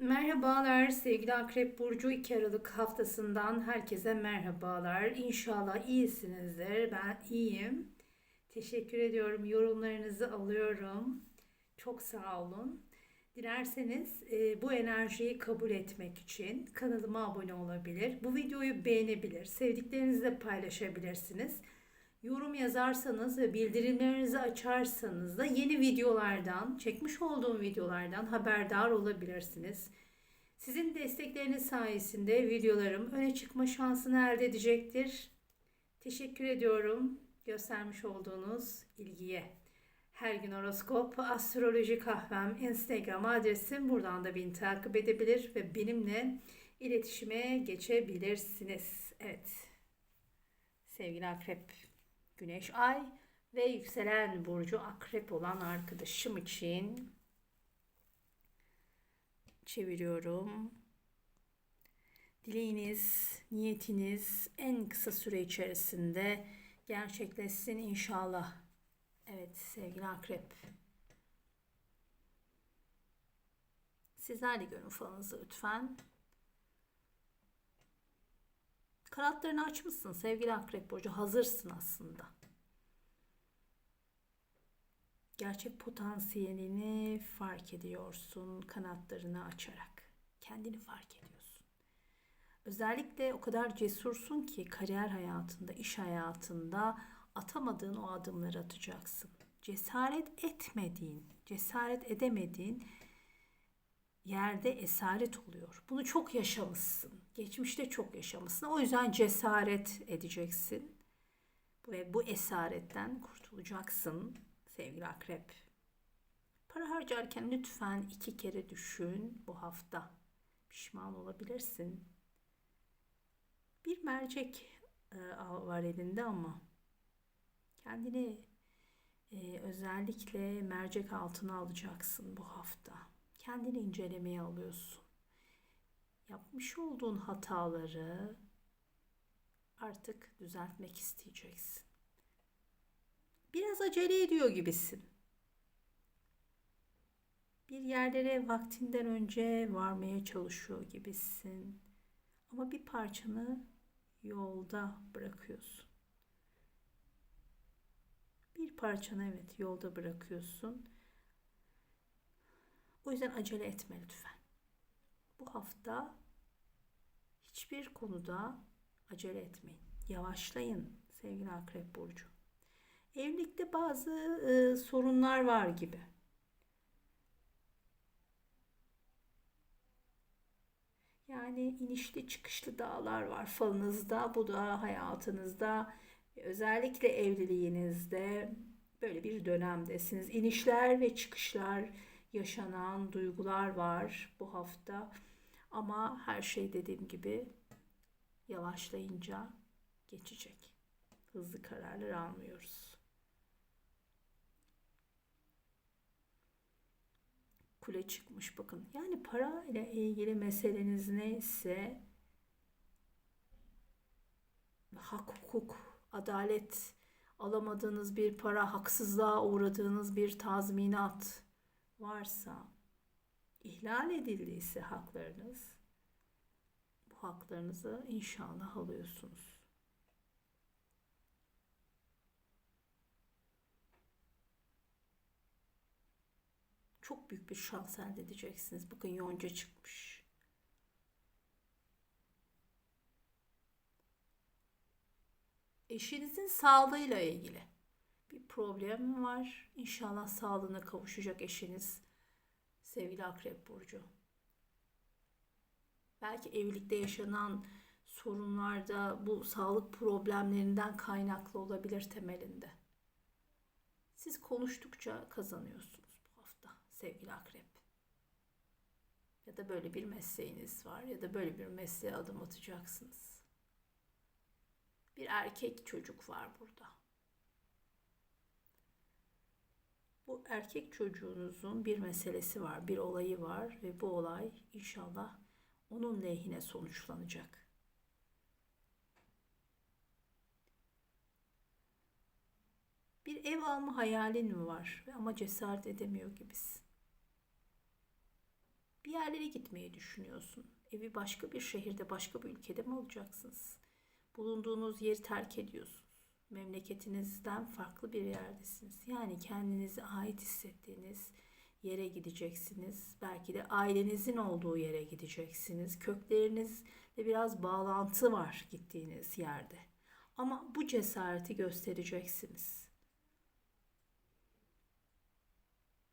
Merhabalar sevgili Akrep Burcu 2 Aralık haftasından herkese merhabalar. İnşallah iyisinizdir. Ben iyiyim. Teşekkür ediyorum. Yorumlarınızı alıyorum. Çok sağ olun. Dilerseniz e, bu enerjiyi kabul etmek için kanalıma abone olabilir. Bu videoyu beğenebilir. Sevdiklerinizle paylaşabilirsiniz. Yorum yazarsanız ve bildirimlerinizi açarsanız da yeni videolardan, çekmiş olduğum videolardan haberdar olabilirsiniz. Sizin destekleriniz sayesinde videolarım öne çıkma şansını elde edecektir. Teşekkür ediyorum göstermiş olduğunuz ilgiye. Her gün horoskop, astroloji kahvem, Instagram adresim. Buradan da beni takip edebilir ve benimle iletişime geçebilirsiniz. Evet. Sevgili akrep, güneş, ay ve yükselen burcu akrep olan arkadaşım için çeviriyorum. Dileğiniz, niyetiniz en kısa süre içerisinde gerçekleşsin inşallah. Evet sevgili akrep. Sizler de görün falınızı lütfen. Kanatlarını açmışsın sevgili akrep burcu. Hazırsın aslında. Gerçek potansiyelini fark ediyorsun kanatlarını açarak. Kendini fark ediyorsun. Özellikle o kadar cesursun ki kariyer hayatında, iş hayatında atamadığın o adımları atacaksın. Cesaret etmediğin, cesaret edemediğin yerde esaret oluyor. Bunu çok yaşamışsın. Geçmişte çok yaşamışsın. O yüzden cesaret edeceksin. Ve bu esaretten kurtulacaksın sevgili akrep. Para harcarken lütfen iki kere düşün bu hafta. Pişman olabilirsin. Bir mercek e, var elinde ama kendini e, özellikle mercek altına alacaksın bu hafta. Kendini incelemeye alıyorsun. Yapmış olduğun hataları artık düzeltmek isteyeceksin. Biraz acele ediyor gibisin. Bir yerlere vaktinden önce varmaya çalışıyor gibisin. Ama bir parçanı yolda bırakıyorsun. Bir parçanı evet yolda bırakıyorsun. O yüzden acele etme lütfen. Bu hafta hiçbir konuda acele etmeyin. Yavaşlayın sevgili Akrep Burcu. Evlilikte bazı e, sorunlar var gibi. Yani inişli çıkışlı dağlar var falınızda. Bu da hayatınızda özellikle evliliğinizde böyle bir dönemdesiniz. İnişler ve çıkışlar yaşanan duygular var bu hafta. Ama her şey dediğim gibi yavaşlayınca geçecek. Hızlı kararlar almıyoruz. Kule çıkmış bakın. Yani para ile ilgili meseleniz neyse hak, hukuk, adalet alamadığınız bir para, haksızlığa uğradığınız bir tazminat varsa, ihlal edildiyse haklarınız, bu haklarınızı inşallah alıyorsunuz. Çok büyük bir şans elde edeceksiniz. Bakın yonca çıkmış. Eşinizin sağlığıyla ilgili bir problem var. İnşallah sağlığına kavuşacak eşiniz. Sevgili Akrep Burcu. Belki evlilikte yaşanan sorunlarda bu sağlık problemlerinden kaynaklı olabilir temelinde. Siz konuştukça kazanıyorsunuz sevgili Akrep. Ya da böyle bir mesleğiniz var ya da böyle bir mesleğe adım atacaksınız. Bir erkek çocuk var burada. Bu erkek çocuğunuzun bir meselesi var, bir olayı var ve bu olay inşallah onun lehine sonuçlanacak. Bir ev alma hayalin mi var ama cesaret edemiyor gibisin. Bir yerlere gitmeyi düşünüyorsun. Evi başka bir şehirde, başka bir ülkede mi alacaksınız? Bulunduğunuz yeri terk ediyorsunuz. Memleketinizden farklı bir yerdesiniz. Yani kendinize ait hissettiğiniz yere gideceksiniz. Belki de ailenizin olduğu yere gideceksiniz. Köklerinizle biraz bağlantı var gittiğiniz yerde. Ama bu cesareti göstereceksiniz.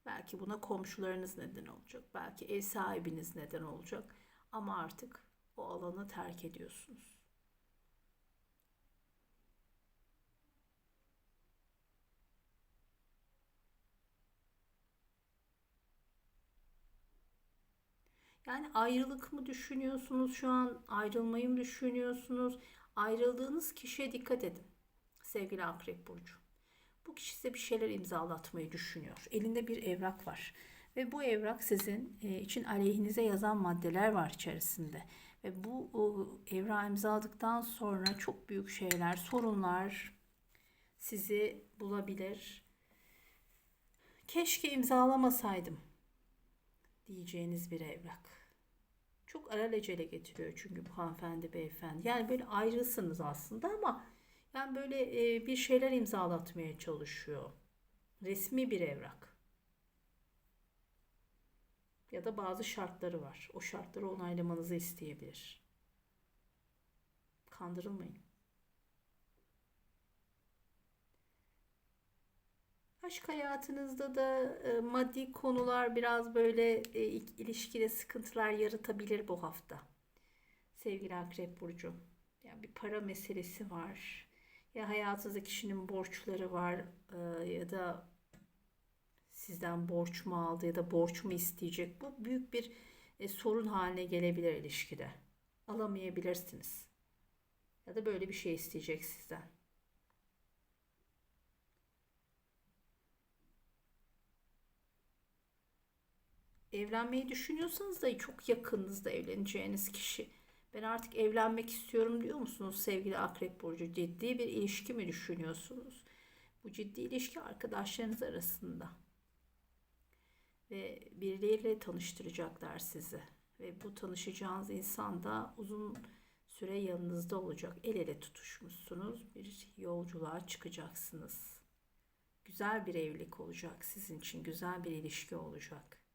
Belki buna komşularınız neden olacak. Belki ev sahibiniz neden olacak. Ama artık o alanı terk ediyorsunuz. Yani ayrılık mı düşünüyorsunuz şu an? Ayrılmayı mı düşünüyorsunuz? Ayrıldığınız kişiye dikkat edin. Sevgili Akrep Burcu. Bu kişi size bir şeyler imzalatmayı düşünüyor. Elinde bir evrak var. Ve bu evrak sizin e, için aleyhinize yazan maddeler var içerisinde. Ve bu evrağı imzaladıktan sonra çok büyük şeyler, sorunlar sizi bulabilir. Keşke imzalamasaydım diyeceğiniz bir evrak. Çok alelacele getiriyor çünkü bu hanımefendi beyefendi. Yani böyle ayrılsınız aslında ama yani böyle e, bir şeyler imzalatmaya çalışıyor. Resmi bir evrak. Ya da bazı şartları var. O şartları onaylamanızı isteyebilir. Kandırılmayın. Aşk hayatınızda da e, maddi konular biraz böyle e, ilişkide sıkıntılar yaratabilir bu hafta. Sevgili Akrep Burcu. Yani bir para meselesi var. Ya hayatınızda kişinin borçları var e, ya da sizden borç mu aldı ya da borç mu isteyecek. Bu büyük bir e, sorun haline gelebilir ilişkide. Alamayabilirsiniz. Ya da böyle bir şey isteyecek sizden. Evlenmeyi düşünüyorsanız da çok yakınınızda evleneceğiniz kişi. Ben artık evlenmek istiyorum diyor musunuz sevgili Akrep Burcu? Ciddi bir ilişki mi düşünüyorsunuz? Bu ciddi ilişki arkadaşlarınız arasında. Ve birileriyle tanıştıracaklar sizi. Ve bu tanışacağınız insan da uzun süre yanınızda olacak. El ele tutuşmuşsunuz. Bir yolculuğa çıkacaksınız. Güzel bir evlilik olacak sizin için. Güzel bir ilişki olacak.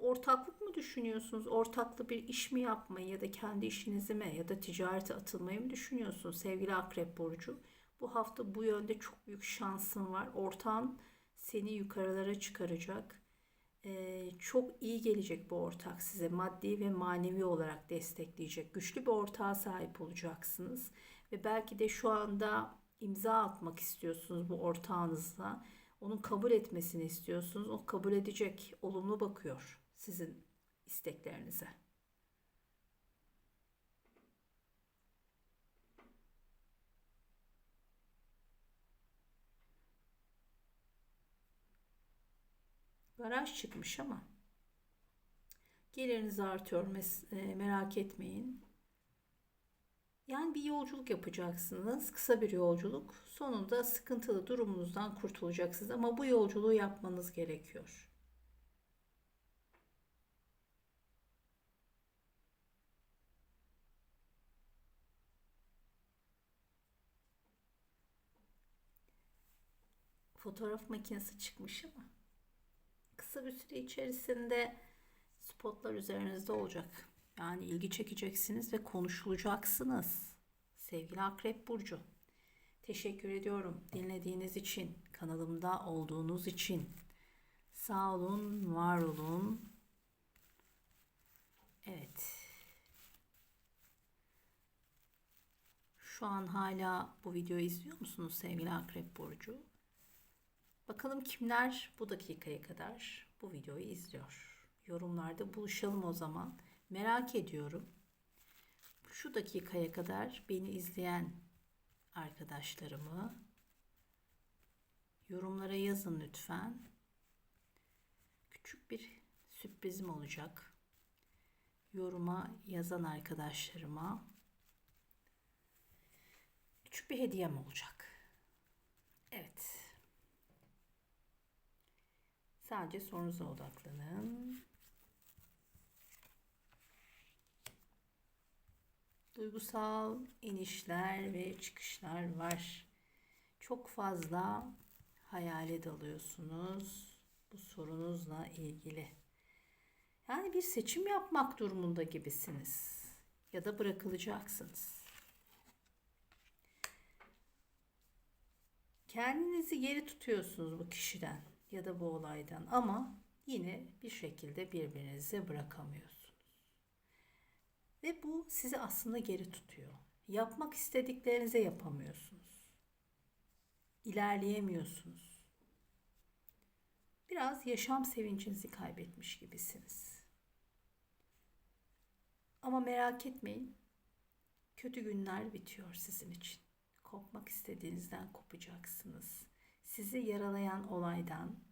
Ortaklık mı düşünüyorsunuz? Ortaklı bir iş mi yapmayı ya da kendi işinizi mi ya da ticarete atılmayı mı düşünüyorsunuz sevgili Akrep Burcu? Bu hafta bu yönde çok büyük şansın var. Ortağın seni yukarılara çıkaracak. Ee, çok iyi gelecek bu ortak size maddi ve manevi olarak destekleyecek. Güçlü bir ortağa sahip olacaksınız. Ve belki de şu anda imza atmak istiyorsunuz bu ortağınızla onun kabul etmesini istiyorsunuz. O kabul edecek, olumlu bakıyor sizin isteklerinize. Garaj çıkmış ama geliriniz artıyor e, merak etmeyin. Yani bir yolculuk yapacaksınız. Kısa bir yolculuk. Sonunda sıkıntılı durumunuzdan kurtulacaksınız ama bu yolculuğu yapmanız gerekiyor. Fotoğraf makinesi çıkmış ama kısa bir süre içerisinde spotlar üzerinizde olacak. Yani ilgi çekeceksiniz ve konuşulacaksınız. Sevgili Akrep Burcu. Teşekkür ediyorum dinlediğiniz için, kanalımda olduğunuz için. Sağ olun, var olun. Evet. Şu an hala bu videoyu izliyor musunuz sevgili Akrep Burcu? Bakalım kimler bu dakikaya kadar bu videoyu izliyor. Yorumlarda buluşalım o zaman. Merak ediyorum. Şu dakikaya kadar beni izleyen arkadaşlarımı yorumlara yazın lütfen. Küçük bir sürprizim olacak. Yoruma yazan arkadaşlarıma küçük bir hediyem olacak. Evet. Sadece sorunuza odaklanın. Duygusal inişler ve çıkışlar var. Çok fazla hayale dalıyorsunuz bu sorunuzla ilgili. Yani bir seçim yapmak durumunda gibisiniz ya da bırakılacaksınız. Kendinizi geri tutuyorsunuz bu kişiden ya da bu olaydan ama yine bir şekilde birbirinizi bırakamıyorsunuz. Ve bu sizi aslında geri tutuyor. Yapmak istediklerinize yapamıyorsunuz. İlerleyemiyorsunuz. Biraz yaşam sevincinizi kaybetmiş gibisiniz. Ama merak etmeyin. Kötü günler bitiyor sizin için. Kopmak istediğinizden kopacaksınız. Sizi yaralayan olaydan,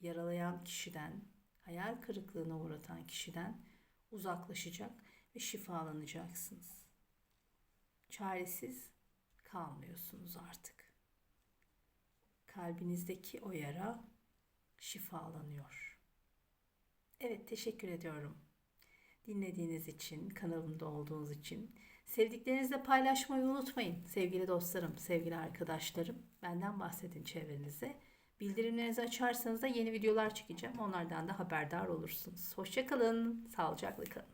yaralayan kişiden, hayal kırıklığına uğratan kişiden uzaklaşacak ve şifalanacaksınız. Çaresiz kalmıyorsunuz artık. Kalbinizdeki o yara şifalanıyor. Evet, teşekkür ediyorum. Dinlediğiniz için, kanalımda olduğunuz için. Sevdiklerinizle paylaşmayı unutmayın. Sevgili dostlarım, sevgili arkadaşlarım. Benden bahsedin çevrenize. Bildirimlerinizi açarsanız da yeni videolar çekeceğim. Onlardan da haberdar olursunuz. Hoşçakalın, sağlıcakla kalın.